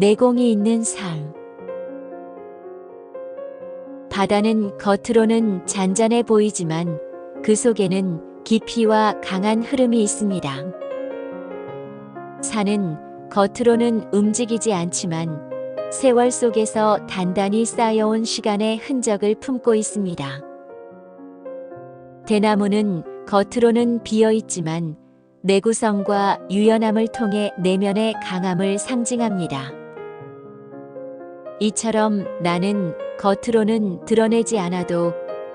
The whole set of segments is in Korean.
내공이 있는 삶. 바다는 겉으로는 잔잔해 보이지만 그 속에는 깊이와 강한 흐름이 있습니다. 산은 겉으로는 움직이지 않지만 세월 속에서 단단히 쌓여온 시간의 흔적을 품고 있습니다. 대나무는 겉으로는 비어 있지만 내구성과 유연함을 통해 내면의 강함을 상징합니다. 이처럼 나는 겉으로는 드러내지 않아도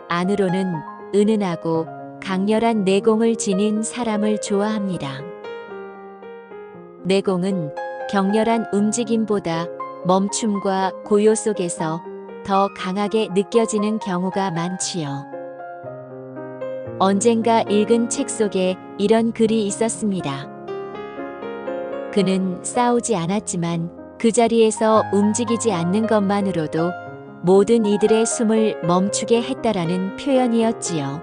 안으로는 은은하고 강렬한 내공을 지닌 사람을 좋아합니다. 내공은 격렬한 움직임보다 멈춤과 고요 속에서 더 강하게 느껴지는 경우가 많지요. 언젠가 읽은 책 속에 이런 글이 있었습니다. 그는 싸우지 않았지만 그 자리에서 움직이지 않는 것만으로도 모든 이들의 숨을 멈추게 했다라는 표현이었지요.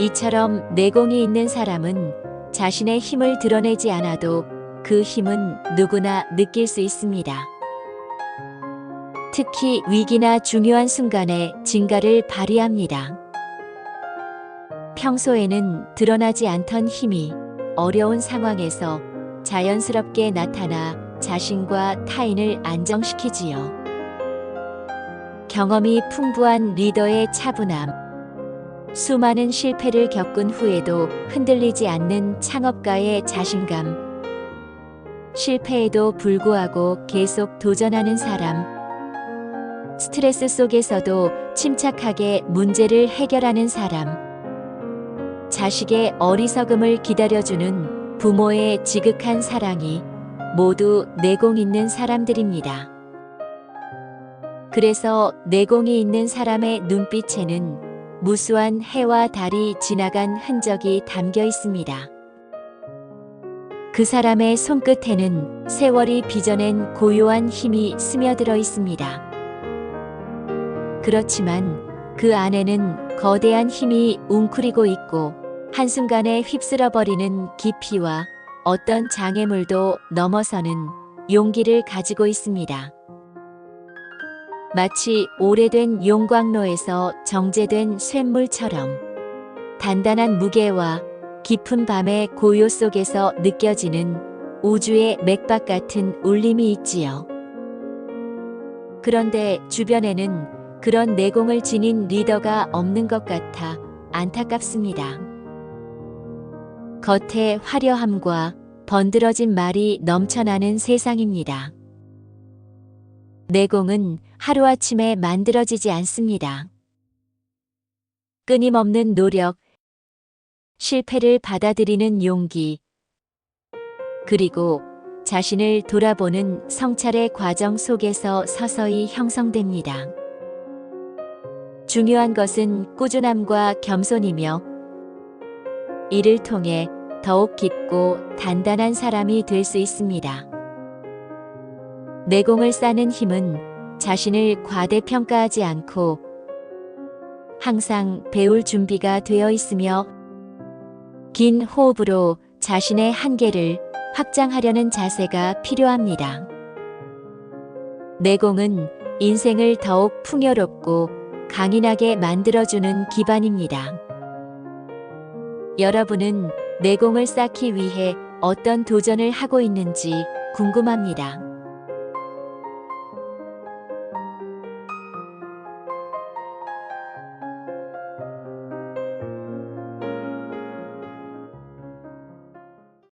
이처럼 내공이 있는 사람은 자신의 힘을 드러내지 않아도 그 힘은 누구나 느낄 수 있습니다. 특히 위기나 중요한 순간에 진가를 발휘합니다. 평소에는 드러나지 않던 힘이 어려운 상황에서 자연스럽게 나타나 자신과 타인을 안정시키지요. 경험이 풍부한 리더의 차분함, 수많은 실패를 겪은 후에도 흔들리지 않는 창업가의 자신감, 실패에도 불구하고 계속 도전하는 사람, 스트레스 속에서도 침착하게 문제를 해결하는 사람, 자식의 어리석음을 기다려주는 부모의 지극한 사랑이 모두 내공 있는 사람들입니다. 그래서 내공이 있는 사람의 눈빛에는 무수한 해와 달이 지나간 흔적이 담겨 있습니다. 그 사람의 손끝에는 세월이 빚어낸 고요한 힘이 스며들어 있습니다. 그렇지만 그 안에는 거대한 힘이 웅크리고 있고 한순간에 휩쓸어 버리는 깊이와 어떤 장애물도 넘어서는 용기를 가지고 있습니다. 마치 오래된 용광로에서 정제된 쇳물처럼 단단한 무게와 깊은 밤의 고요 속에서 느껴지는 우주의 맥박 같은 울림이 있지요. 그런데 주변에는 그런 내공을 지닌 리더가 없는 것 같아 안타깝습니다. 겉에 화려함과 번드러진 말이 넘쳐나는 세상입니다. 내공은 하루아침에 만들어지지 않습니다. 끊임없는 노력, 실패를 받아들이는 용기, 그리고 자신을 돌아보는 성찰의 과정 속에서 서서히 형성됩니다. 중요한 것은 꾸준함과 겸손이며 이를 통해 더욱 깊고 단단한 사람이 될 수 있습니다. 내공을 쌓는 힘은 자신을 과대평가하지 않고 항상 배울 준비가 되어 있으며 긴 호흡으로 자신의 한계를 확장하려는 자세가 필요합니다. 내공은 인생을 더욱 풍요롭고 강인하게 만들어주는 기반입니다. 여러분은 내공을 쌓기 위해 어떤 도전을 하고 있는지 궁금합니다.